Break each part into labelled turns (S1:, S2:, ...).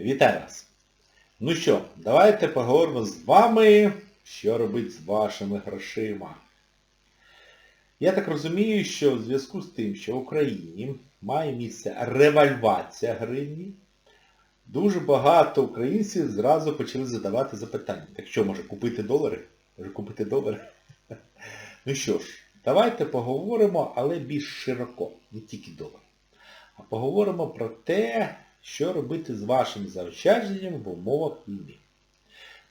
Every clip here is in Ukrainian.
S1: Вітаю вас! Ну що, давайте поговоримо з вами, що робити з вашими грошима. Я так розумію, що в зв'язку з тим, що в Україні має місце ревальвація гривні, дуже багато українців зразу почали задавати запитання. Так що, може купити долари? Може купити долари? Ну що ж, давайте поговоримо, але більш широко, не тільки долари. А поговоримо про те, що робити з вашим заощадженням в умовах війни.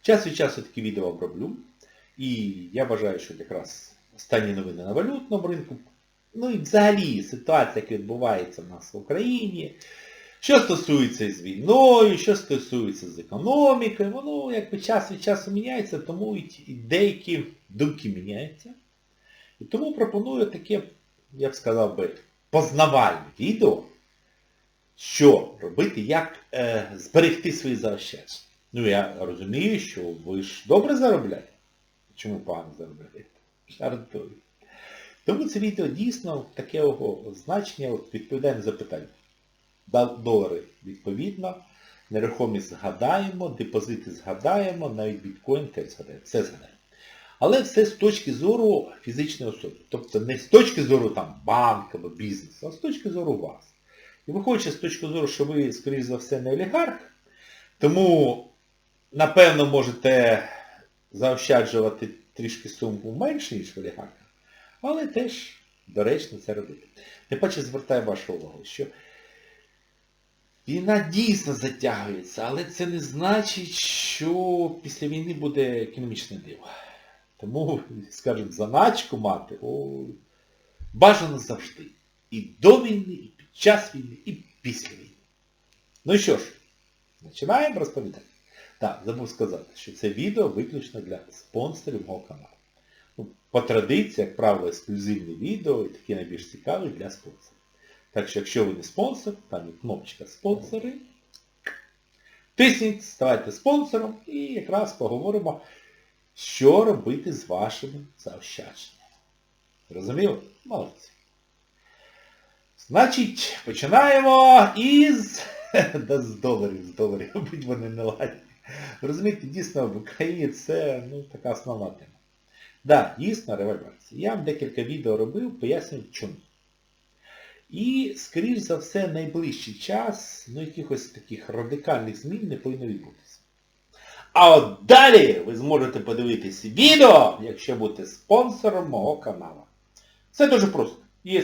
S1: Час від часу такі відео оброблю. І я вважаю, що якраз останні новини на валютному ринку, ну і взагалі ситуація, яка відбувається в нас в Україні, що стосується із війною, що стосується з економікою, воно якби час від часу міняється, тому і деякі думки міняються. І тому пропоную таке, я б сказав би, познавальне відео, що робити, як е, зберегти свої заощадження. Ну я розумію, що ви ж добре заробляєте. Чому погано заробляєте? Жартую. Тому це відео дійсно такого значення відповідає на запитання. Долари відповідно, нерухомість згадаємо, депозити згадаємо, навіть біткоін теж згадаємо. Все згадаємо. Але все з точки зору фізичної особи. Тобто не з точки зору там банку або бізнесу, а з точки зору вас. І виходячи з точки зору, що ви, скоріш за все, не олігарх, тому, напевно, можете заощаджувати трішки суму менше, ніж в олігарха, але теж доречно це робити. Тим паче звертаю вашу увагу, що війна дійсно затягується, але це не значить, що після війни буде економічне диво. Тому, скажімо, заначку мати о, бажано завжди. І до війни, час війни, і після війни. Ну що ж, починаємо розповідати. Так, забув сказати, що це відео виключно для спонсорів мого каналу. Ну, по традиції, як правило, ексклюзивні відео і такі найбільш цікаві для спонсорів. Так що, якщо ви не спонсор, там є кнопочка спонсори. Тисніть, ставайте спонсором і якраз поговоримо, що робити з вашими заощадженнями. Розуміло? Молодці. Значить, починаємо із... Да з доларів, з доларів, будь вони не ладні. Розумієте, дійсно в Україні це ну, така основна тема. Да, дійсно револьвація. Я вам декілька відео робив, пояснюю чому. І, скоріш за все, найближчий час, ну, якихось таких радикальних змін не повинно відбутися. А от далі ви зможете подивитися відео, якщо будете спонсором мого каналу. Це дуже просто. Є